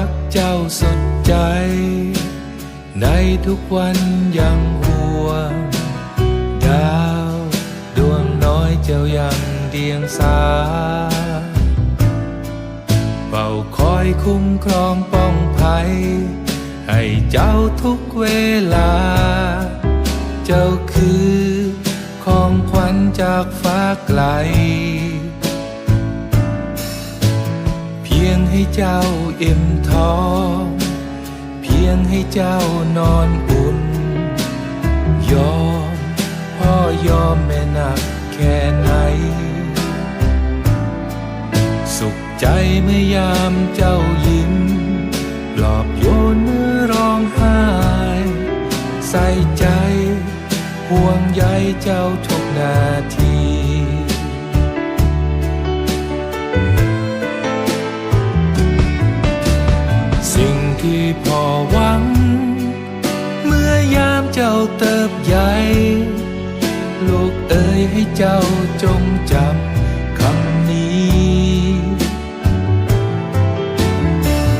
ักเจ้าสดใจ ในทุกวันยังห่วง ดาวดวงน้อยเจ้ายังเดียงสาเฝ้าคอยคุ้มครองป้องภัย ให้เจ้าทุกเวลา เจ้าคือของขวัญจากฟ้าไกล ให้เจ้าอิ่มท้อง เพียงให้เจ้านอนอุ่น ยอมพ่อยอมแม่หนักแค่ไหน สุขใจเมื่อยามเจ้ายิ้มปลอบโยนเมื่อร้องไห้ ใส่ใจห่วงใยเจ้าทุกนาที ลูกเอ๋ยให้เจ้าจงจำคำนี้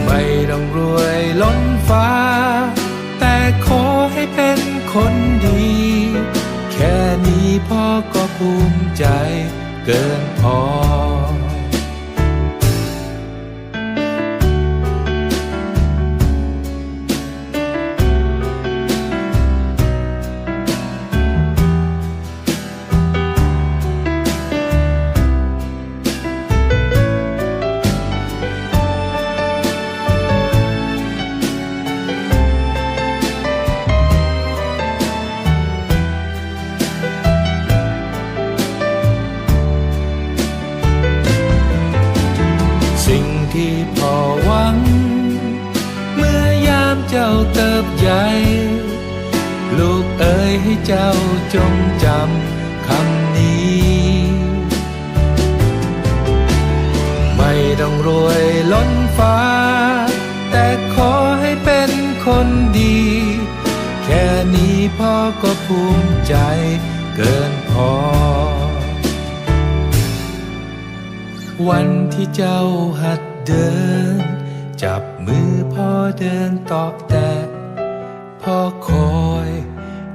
ไม่ต้องรวยล้นฟ้า แต่ขอให้เป็นคนดี แค่นี้พ่อก็ภูมิใจเกินพอ สิ่งที่พ่อหวัง เมื่อยามเจ้าเติบใหญ่ ลูกเอ๋ยให้เจ้าจงจำคำนี้ ไม่ต้องรวยล้นฟ้า แต่ขอให้เป็นคนดี แค่นี้พ่อก็ภูมิใจเกินพอ วันที่เจ้าหัดเดิน จับมือพ่อเดินต่อแต่พ่อคอย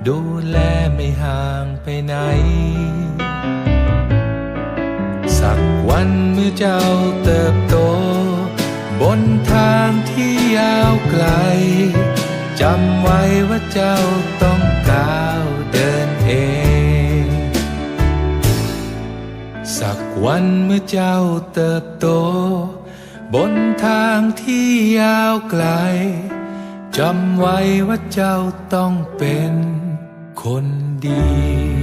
ดูแลไม่ห่างไปไหน สักวันเมื่อเจ้าเติบโต บนทางที่ยาวไกลจำไว้ว่าเจ้าต้องก้าวเดิน วันเมื่อเจ้าเติบโต บนทางที่ยาวไกลจำไว้ว่าเจ้าต้องเป็นคนดี